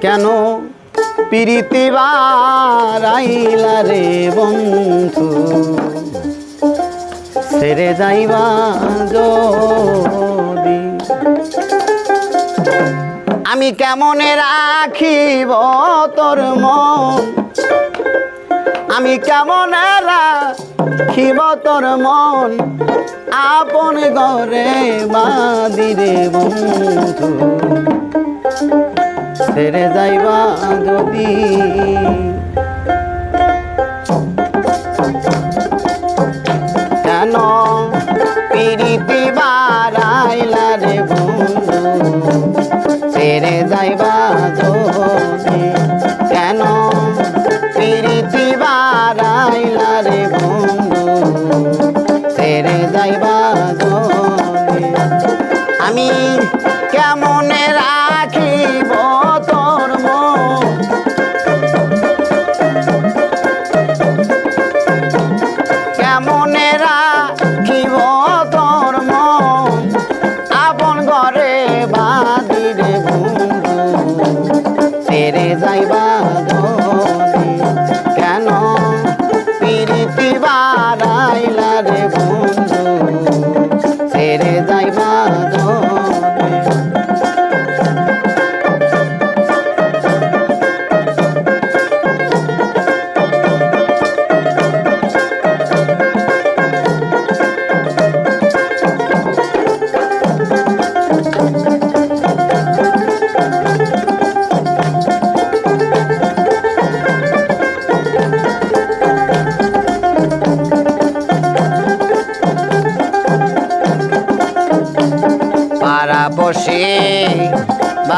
কেন প্রীতি রে বন্ধু? সেরে যাইবা যদি। আমি কেমনে রাখিব তোর মন? আমি কেমন রাখিব তোর মন? আপন ঘরে বাদিরে বন্ধু। ছেড়ে যাইবা যদি। কেন যাইবা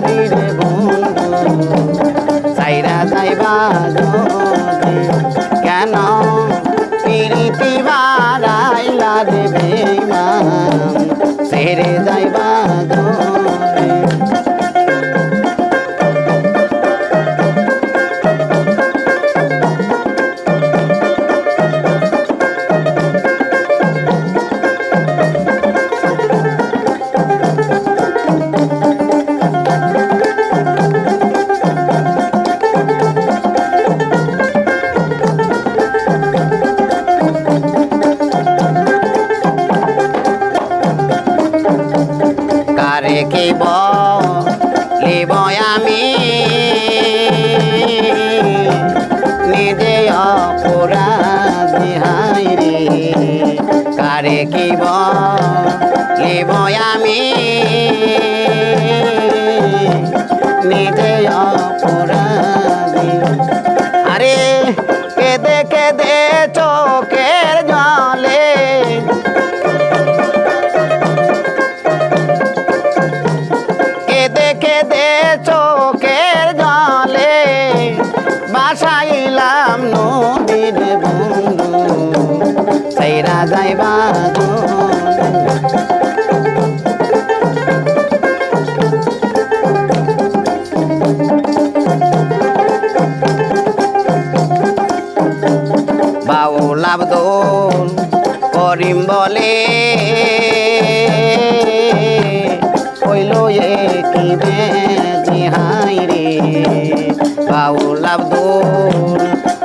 baby. কেব লিব আমি। নিজে অপরাধী হাই রে, কারে কিব লিব আমি। নিজে অপরাধী। আরে, কেদে কেদে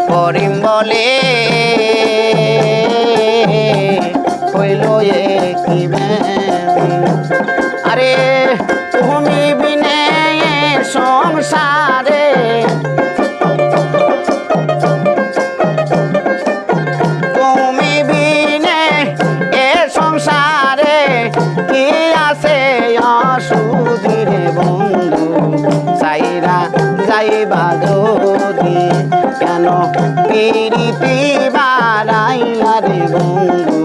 করিম বলে হইল এ কি আরে তুমি বিনে সংসারে পিরিতি বারাইলা রে বন্ধু।